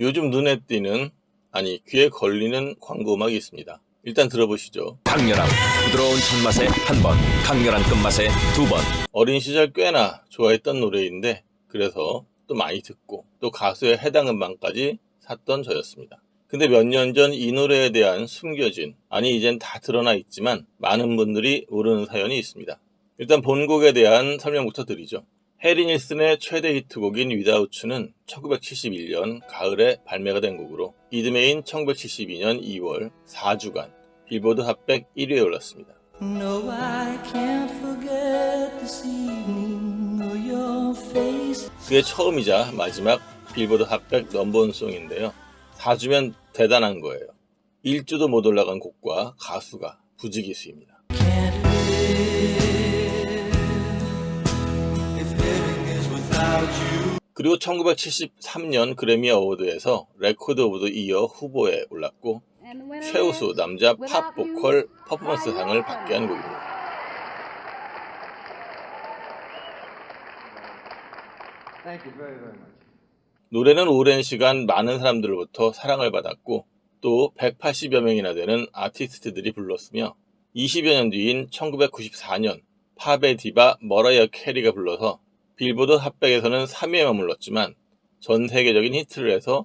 요즘 눈에 띄는 아니 귀에 걸리는 광고 음악이 있습니다. 일단 들어보시죠. 강렬함 부드러운 첫 맛에 한 번 강렬한 끝맛에 두 번 어린 시절 꽤나 좋아했던 노래인데 그래서 또 많이 듣고 또 가수의 해당 음반까지 샀던 저였습니다. 근데 몇 년 전 이 노래에 대한 숨겨진 아니 이젠 다 드러나 있지만 많은 분들이 모르는 사연이 있습니다. 일단 본곡에 대한 설명부터 드리죠. 해리 닐슨의 최대 히트곡인 위다우츠는 1971년 가을에 발매가 된 곡으로 이듬해인 1972년 2월 4주간 빌보드 핫백 1위에 올랐습니다. No. 그게 처음이자 마지막 빌보드 핫백 넘버원 송인데요. 4주면 대단한 거예요. 1주도 못 올라간 곡과 가수가 부지기수입니다. 그리고 1973년 그래미 어워드에서 레코드 오브 더 이어 후보에 올랐고 최우수 남자 팝 보컬 퍼포먼스 상을 받게 한 곡입니다. 노래는 오랜 시간 많은 사람들로부터 사랑을 받았고 또 180여 명이나 되는 아티스트들이 불렀으며 20여 년 뒤인 1994년 팝의 디바 머라이어 캐리가 불러서 빌보드 핫백에서는 3위에 머물렀지만 전 세계적인 히트를 해서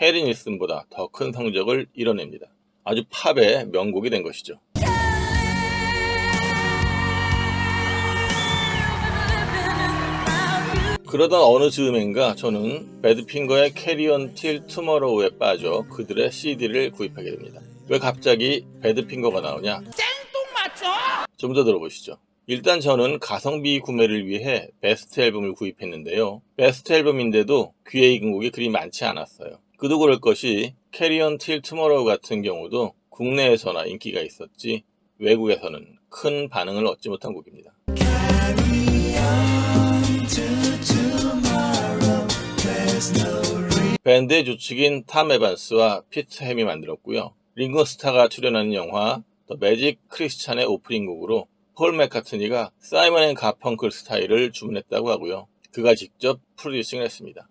해리 닐슨보다 더 큰 성적을 이뤄냅니다. 아주 팝의 명곡이 된 것이죠. 그러던 어느 즈음엔가 저는 배드핑거의 캐리언 틸 투머로우에 빠져 그들의 CD를 구입하게 됩니다. 왜 갑자기 배드핑거가 나오냐? 좀 더 들어보시죠. 일단 저는 가성비 구매를 위해 베스트 앨범을 구입했는데요. 베스트 앨범인데도 귀에 익은 곡이 그리 많지 않았어요. 그도 그럴 것이 캐리언 틸 투머로우 같은 경우도 국내에서나 인기가 있었지 외국에서는 큰 반응을 얻지 못한 곡입니다. 밴드의 주축인 탐 에반스와 피트 햄이 만들었고요. 링고 스타가 출연하는 영화 더 매직 크리스찬의 오프닝 곡으로 폴 맥카트니가 사이먼 앤 가펑클 스타일을 주문했다고 하고요. 그가 직접 프로듀싱을 했습니다.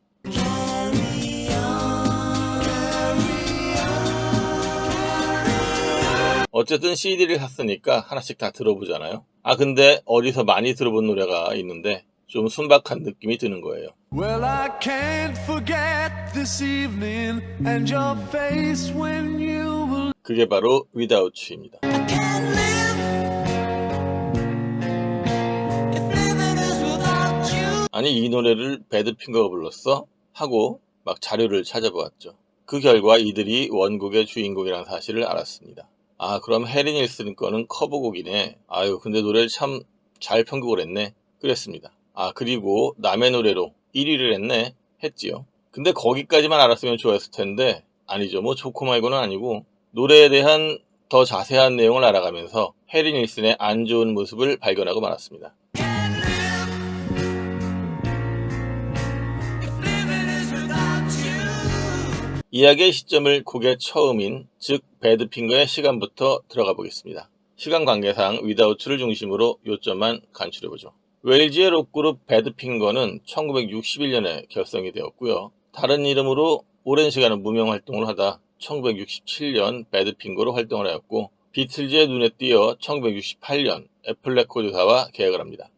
어쨌든 CD를 샀으니까 하나씩 다 들어보잖아요. 아 근데 어디서 많이 들어본 노래가 있는데 좀 순박한 느낌이 드는 거예요. Well, I can't forget this evening and your face when you were. 그게 바로 Without You입니다. I can't live 아니 이 노래를 배드핑거가 불렀어? 하고 막 자료를 찾아보았죠. 그 결과 이들이 원곡의 주인공이라는 사실을 알았습니다. 아 그럼 해리 닐슨 거는 커버곡이네. 아유 근데 노래를 참 잘 편곡을 했네. 그랬습니다. 아 그리고 남의 노래로 1위를 했네. 했지요. 근데 거기까지만 알았으면 좋았을 텐데 아니죠. 뭐 좋고 말고는 아니고 노래에 대한 더 자세한 내용을 알아가면서 해리 닐슨의 안 좋은 모습을 발견하고 말았습니다. 이야기의 시점을 곡의 처음인 즉 배드핑거의 시간부터 들어가 보겠습니다. 시간 관계상 위다우트를 중심으로 요점만 간추려보죠. 웨일즈의 록그룹 배드핑거는 1961년에 결성이 되었고요. 다른 이름으로 오랜 시간은 무명 활동을 하다 1967년 배드핑거로 활동을 하였고 비틀즈의 눈에 띄어 1968년 애플 레코드사와 계약을 합니다.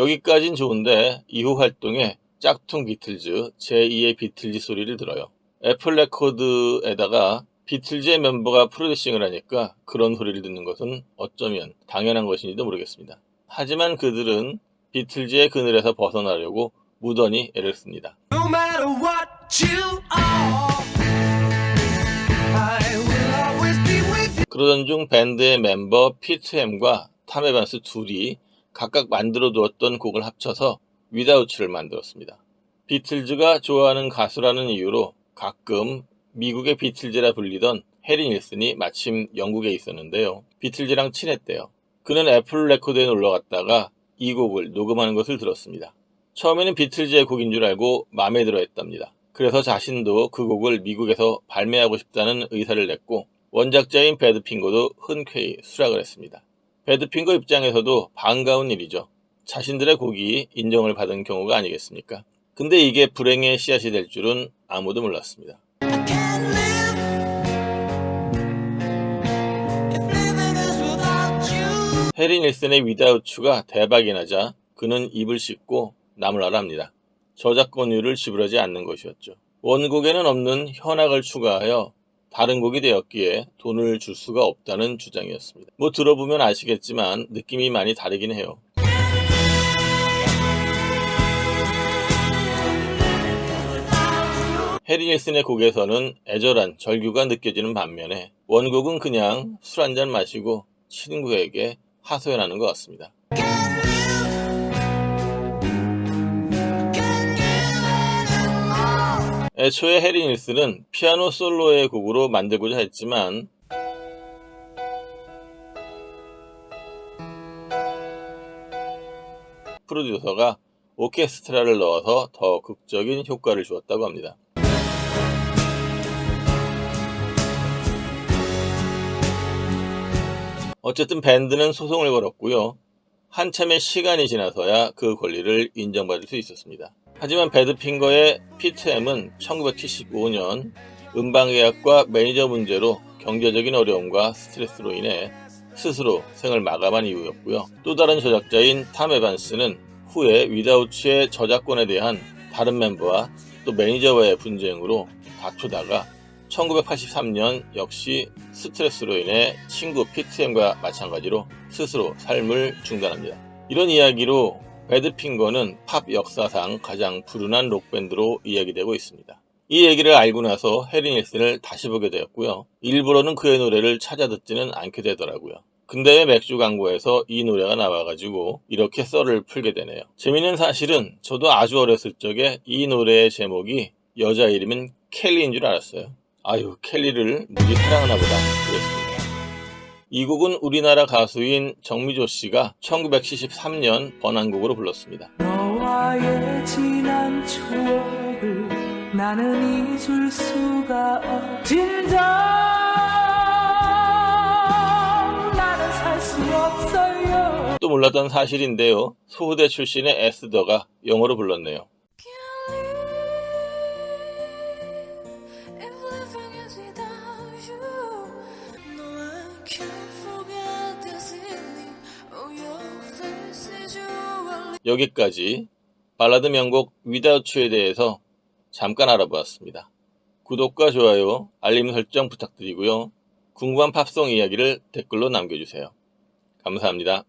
여기까진 좋은데 이후 활동에 짝퉁 비틀즈 제2의 비틀즈 소리를 들어요. 애플 레코드에다가 비틀즈의 멤버가 프로듀싱을 하니까 그런 소리를 듣는 것은 어쩌면 당연한 것인지도 모르겠습니다. 하지만 그들은 비틀즈의 그늘에서 벗어나려고 무던히 애를 씁니다. No are. 그러던 중 밴드의 멤버 피트 햄과 탐 에반스 둘이 각각 만들어 두었던 곡을 합쳐서 위다우츠를 만들었습니다. 비틀즈가 좋아하는 가수라는 이유로 가끔 미국의 비틀즈라 불리던 해리 닐슨이 마침 영국에 있었는데요. 비틀즈랑 친했대요. 그는 애플 레코드에 놀러 갔다가 이 곡을 녹음하는 것을 들었습니다. 처음에는 비틀즈의 곡인 줄 알고 마음에 들어 했답니다. 그래서 자신도 그 곡을 미국에서 발매하고 싶다는 의사를 냈고 원작자인 배드핑거도 흔쾌히 수락을 했습니다. 배드핑거 입장에서도 반가운 일이죠. 자신들의 곡이 인정을 받은 경우가 아니겠습니까? 근데 이게 불행의 씨앗이 될 줄은 아무도 몰랐습니다. 해리 닐슨의 위다우츠가 대박이 나자 그는 입을 씻고 나무라랍니다. 저작권료를 지불하지 않는 것이었죠. 원곡에는 없는 현악을 추가하여 다른 곡이 되었기에 돈을 줄 수가 없다는 주장이었습니다. 뭐 들어보면 아시겠지만 느낌이 많이 다르긴 해요. 해리 닐슨의 곡에서는 애절한 절규가 느껴지는 반면에 원곡은 그냥 술 한잔 마시고 친구에게 하소연하는 것 같습니다. 애초에 해리 닐슨은 피아노 솔로의 곡으로 만들고자 했지만 프로듀서가 오케스트라를 넣어서 더 극적인 효과를 주었다고 합니다. 어쨌든 밴드는 소송을 걸었고요. 한참의 시간이 지나서야 그 권리를 인정받을 수 있었습니다. 하지만 배드핑거의 피트엠은 1975년 음방계약과 매니저 문제로 경제적인 어려움과 스트레스로 인해 스스로 생을 마감한 이유였고요. 또 다른 저작자인 탐 에반스는 후에 위다우츠의 저작권에 대한 다른 멤버와 또 매니저와의 분쟁으로 다투다가 1983년 역시 스트레스로 인해 친구 피트엠과 마찬가지로 스스로 삶을 중단합니다. 이런 이야기로 배드핑거는 팝 역사상 가장 불운한 록밴드로 이야기되고 있습니다. 이 얘기를 알고 나서 해리 닐슨을 다시 보게 되었고요. 일부러는 그의 노래를 찾아 듣지는 않게 되더라고요. 근대의 맥주 광고에서 이 노래가 나와가지고 이렇게 썰을 풀게 되네요. 재밌는 사실은 저도 아주 어렸을 적에 이 노래의 제목이 여자 이름은 켈리인 줄 알았어요. 아유 켈리를 무지 사랑하나 보다 그랬습니다. 이 곡은 우리나라 가수인 정미조 씨가 1973년 번안곡으로 불렀습니다. 나는 잊을 수가 없진정 나는 살 수 없어요 또 몰랐던 사실인데요. 소후대 출신의 에스더가 영어로 불렀네요. 여기까지 발라드 명곡 You에 대해서 잠깐 알아보았습니다. 구독과 좋아요, 알림 설정 부탁드리고요. 궁금한 팝송 이야기를 댓글로 남겨주세요. 감사합니다.